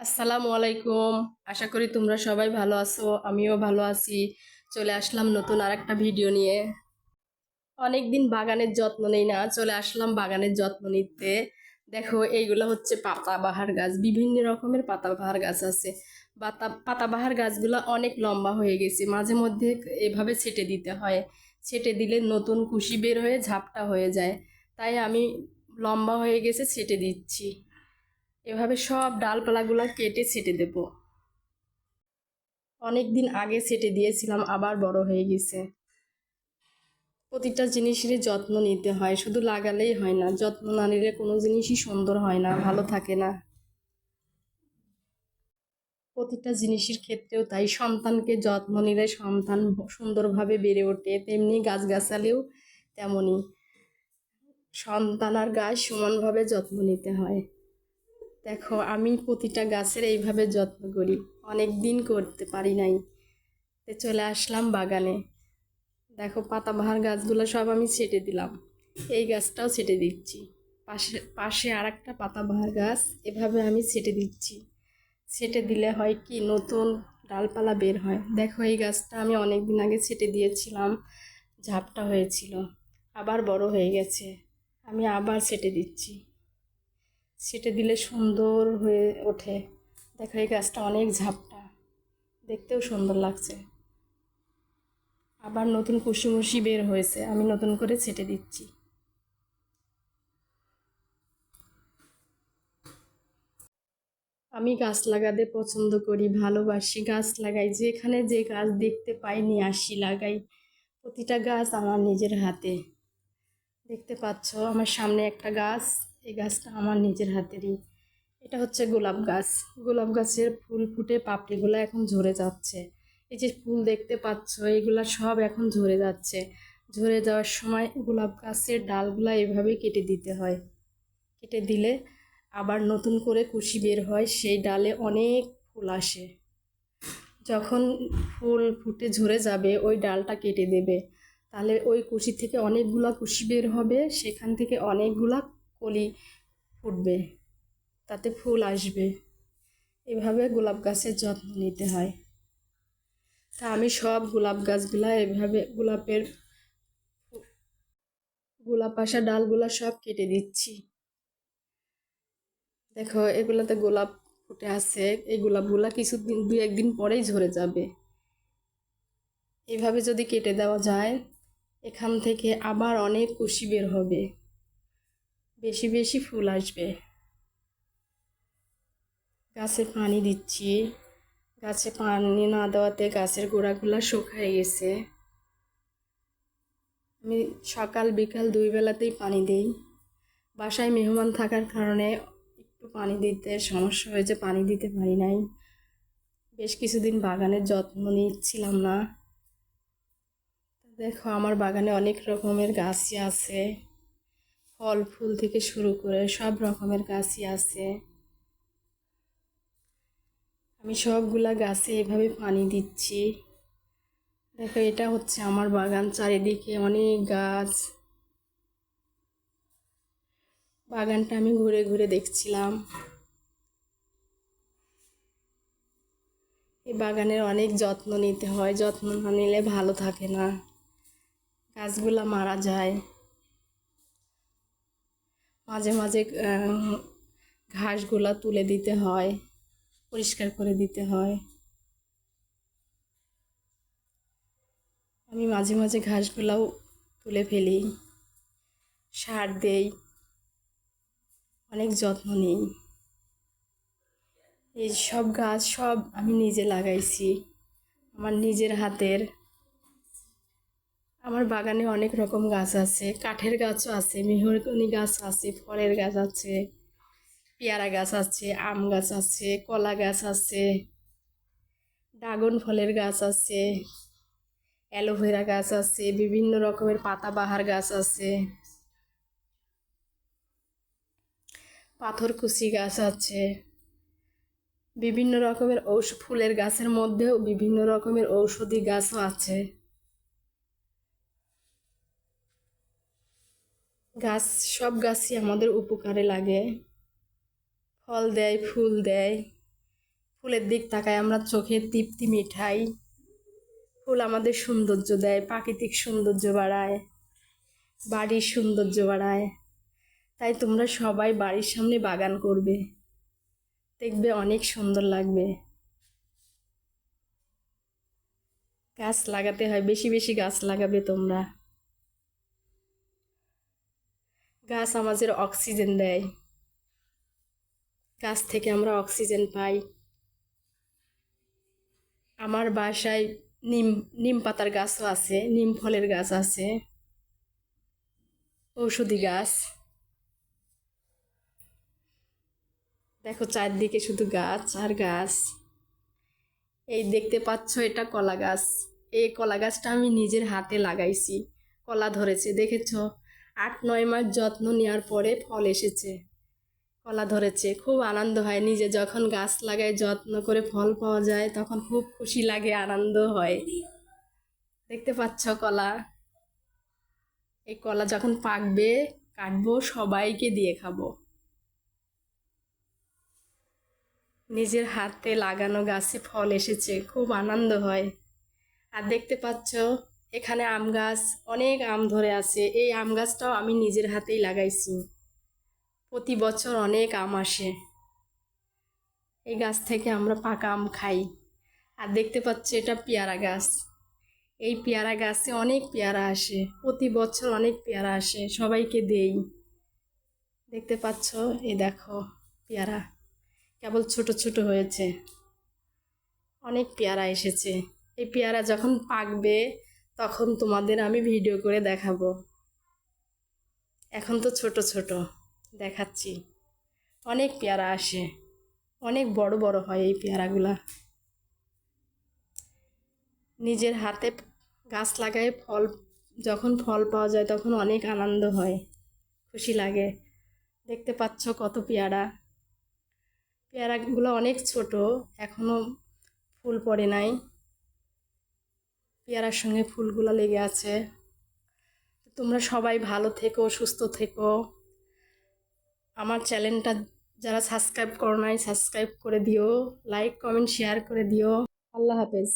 আসসালামু আলাইকুম। আশা করি তোমরা সবাই ভালো আছো, আমিও ভালো আছি। চলে আসলাম নতুন আর একটা ভিডিও নিয়ে। অনেক দিন বাগানের যত্ন নেই না, চলে আসলাম বাগানের যত্ন নিতে। দেখো, এইগুলো হচ্ছে পাতাবাহার গাছ, বিভিন্ন রকমের পাতাবাহার গাছ আছে। পাতা, পাতাবাহার গাছগুলো অনেক লম্বা হয়ে গেছে, মাঝে মধ্যে এভাবে ছেটে দিতে হয়। ছেটে দিলে নতুন কুশি বের হয়ে ঝাপটা হয়ে যায়। তাই আমি লম্বা হয়ে গেছে, ছেটে দিচ্ছি। এভাবে সব ডালপালাগুলো কেটে ছেটে দেব। অনেক দিন আগে ছেটে দিয়েছিলাম, আবার বড় হয়ে গেছে। প্রতিটা জিনিসেরই যত্ন নিতে হয়, শুধু লাগালেই হয় না, যত্ন না নিলে কোনো জিনিসই সুন্দর হয় না, ভালো থাকে না। প্রতিটা জিনিসের ক্ষেত্রেও তাই, সন্তানকে যত্ন নিলে সন্তান সুন্দরভাবে বেড়ে ওঠে, তেমনি গাছগাছালিও তেমনই। সন্তান আর গাছ সমানভাবে যত্ন নিতে হয়। দেখো, আমি প্রতিটা গাছের এইভাবে যত্ন করি। অনেক দিন করতে পারি নাই। তো চলে আসলাম বাগানে। দেখো, পাতাবাহার গাছগুলো সব আমি ছেটে দিলাম। এই গাছটাও ছেটে দিচ্ছি। পাশে পাশে আর একটা পাতাবাহার গাছ, এভাবে আমি ছেটে দিচ্ছি। ছেটে দিলে হয় কি, নতুন ডালপালা বের হয়। দেখো, এই গাছটা আমি অনেক দিন আগে ছেটে দিয়েছিলাম। ঝাপটা হয়েছিল। আবার বড় হয়ে গেছে। আমি আবার ছেটে দিচ্ছি। ছেটে দিলে সুন্দর হয়ে ওঠে। দেখো এই গাছটা অনেক ঝাপটা। দেখতেও সুন্দর লাগছে। আবার নতুন কুশিমুশি বের হয়েছে। আমি নতুন করে ছেটে দিচ্ছি। আমি গাছ লাগাতে পছন্দ করি, ভালোবাসি গাছ লাগাই। যেখানে যে গাছ দেখতে পাই নিয়ে আসি লাগাই। প্রতিটা গাছ আমার নিজের হাতে। দেখতে পাচ্ছ, আমার সামনে একটা গাছ। এই গাছটা আমার নিজের হাতেরই। এটা হচ্ছে গোলাপ গাছ। গোলাপ গাছের ফুল ফুটে পাপড়িগুলো এখন ঝরে যাচ্ছে। এই যে ফুল দেখতে পাচ্ছ, এগুলো সব এখন ঝরে যাচ্ছে। ঝরে যাওয়ার সময় গোলাপ গাছের ডালগুলা এভাবে কেটে দিতে হয়। কেটে দিলে আবার নতুন করে কুশি বের হয়, সেই ডালে অনেক ফুল আসে। যখন ফুল ফুটে ঝরে যাবে, ওই ডালটা কেটে দেবে। তাহলে ওই কুশি থেকে অনেকগুলা কুশি বের হবে, সেখান থেকে অনেকগুলা কলি ফুটবে, তাতে ফুল আসবে। এভাবে গোলাপ গাছের যত্ন নিতে হয়। তা আমি সব গোলাপ গাছগুলা এভাবে গোলাপের গোলাপ আসা ডালগুলা সব কেটে দিচ্ছি। দেখো, এগুলাতে গোলাপ ফুটে আছে। এই গোলাপগুলা কিছুদিন দু একদিন পরেই ঝরে যাবে। এভাবে যদি কেটে দেওয়া যায়, এখান থেকে আবার অনেক কুশি বের হবে। বেশি বেশি ফুল আসবে। গাছে পানি দিচ্ছি। গাছে পানি না দেওয়াতে গাছের গোড়াগুলো শুকায় গেছে। আমি সকাল বিকাল দুই বেলাতেই পানি দিই। বাসায় মেহমান থাকার কারণে একটু পানি দিতে সমস্যা হয়েছে, পানি দিতে পারি নাই। বেশ কিছুদিন বাগানের যত্ন নিচ্ছিলাম না। দেখো, আমার বাগানে অনেক রকমের গাছই আছে। ফল ফুল থেকে শুরু করে সব রকমের গাছই আছে। আমি সবগুলা গাছে এভাবে পানি দিচ্ছি। দেখো, এটা হচ্ছে আমার বাগান, চারিদিকে অনেক গাছ। বাগানটা আমি ঘুরে ঘুরে দেখছিলাম। এই বাগানের অনেক যত্ন নিতে হয়, যত্ন না নিলে ভালো থাকে না। গাছগুলা মারা যায়। মাঝে মাঝে ঘাসগুলা তুলে দিতে হয়, পরিষ্কার করে দিতে হয়। আমি মাঝে মাঝে ঘাসগুলাও তুলে ফেলি, সার দেই, অনেক যত্ন নিই। এই সব গাছ সব আমি নিজে লাগাইছি, আমার নিজের হাতের। আমার বাগানে অনেক রকম গাছ আছে। কাঠের গাছও আছে, মেহরকনি গাছ আছে, ফলের গাছ আছে, পেয়ারা গাছ আছে, আম গাছ আছে, কলা গাছ আছে, ড্রাগন ফলের গাছ আছে, অ্যালোভেরা গাছ আছে, বিভিন্ন রকমের পাতাবাহার গাছ আছে, পাথরকুচি গাছ আছে, বিভিন্ন রকমের ঔষ, ফুলের গাছের মধ্যেও বিভিন্ন রকমের ঔষধি গাছও আছে। গাছ, সব গাছই আমাদের উপকারে লাগে। ফল দেয়, ফুল দেয়। ফুলের দিক তাকায় আমরা, চোখে তৃপ্তি মিঠাই। ফুল আমাদের সৌন্দর্য দেয়, প্রাকৃতিক সৌন্দর্য বাড়ায়, বাড়ির সৌন্দর্য বাড়ায়। তাই তোমরা সবাই বাড়ির সামনে বাগান করবে। দেখবে অনেক সুন্দর লাগবে। গাছ লাগাতে হয়, বেশি বেশি গাছ লাগাবে তোমরা। গাছ আমাদের অক্সিজেন দেয়। গাছ থেকে আমরা অক্সিজেন পাই। আমার বাসায় নিম নিম পাতার গাছও আছে, নিম ফলের গাছ আছে। ঔষধি গাছ। দেখো চারদিকে শুধু গাছ আর গাছ। এই দেখতে পাচ্ছ এটা কলা গাছ। এই কলা গাছটা আমি নিজের হাতে লাগাইছি। কলা ধরেছে, দেখেছ? আট, নয় মাস যত্ন নেওয়ার পরে ফল এসেছে, কলা ধরেছে। খুব আনন্দ হয় নিজে যখন গাছ লাগায় যত্ন করে ফল পাওয়া যায় তখন খুব খুশি লাগে, আনন্দ হয়। দেখতে পাচ্ছ কলা? এই কলা যখন পাকবে, কাটবো, সবাইকে দিয়ে খাব। নিজের হাতে লাগানো গাছে ফল এসেছে, খুব আনন্দ হয়। আর দেখতে পাচ্ছ এখানে আম গাছ, অনেক আম ধরে আছে। এই আম গাছটাও আমি নিজের হাতেই লাগাইছি। প্রতি বছর অনেক আম আসে। এই গাছ থেকে আমরা পাকা আম খাই। আর দেখতে পাচ্ছি এটা পেয়ারা গাছ। এই পেয়ারা গাছে অনেক পেয়ারা আসে। প্রতি বছর অনেক পেয়ারা আসে। সবাইকে দেই। দেখতে পাচ্ছ? এই দেখো পেয়ারা। কেবল ছোট ছোট হয়েছে। অনেক পেয়ারা এসেছে। এই পেয়ারা যখন পাকবে তখন তোমাদের আমি ভিডিও করে দেখাবো। এখন তো ছোট ছোট, দেখাচ্ছি। অনেক পেয়ারা আসে, অনেক বড় বড় হয় এই পেয়ারাগুলা। নিজের হাতে গাছ লাগায় ফল, যখন ফল পাওয়া যায় তখন অনেক আনন্দ হয়, খুশি লাগে। দেখতে পাচ্ছ কত পেয়ারা। পেয়ারাগুলো অনেক ছোট এখনও ফুল পড়ে নাই। পেয়ারার সঙ্গে ফুলগুলো লেগে আছে। তোমরা সবাই ভালো থেকো, সুস্থ থেকো। আমার চ্যানেলটা যারা সাবস্ক্রাইব করো নাই, সাবস্ক্রাইব করে দিও, লাইক, কমেন্ট, শেয়ার করে দিও। আল্লাহ হাফেজ।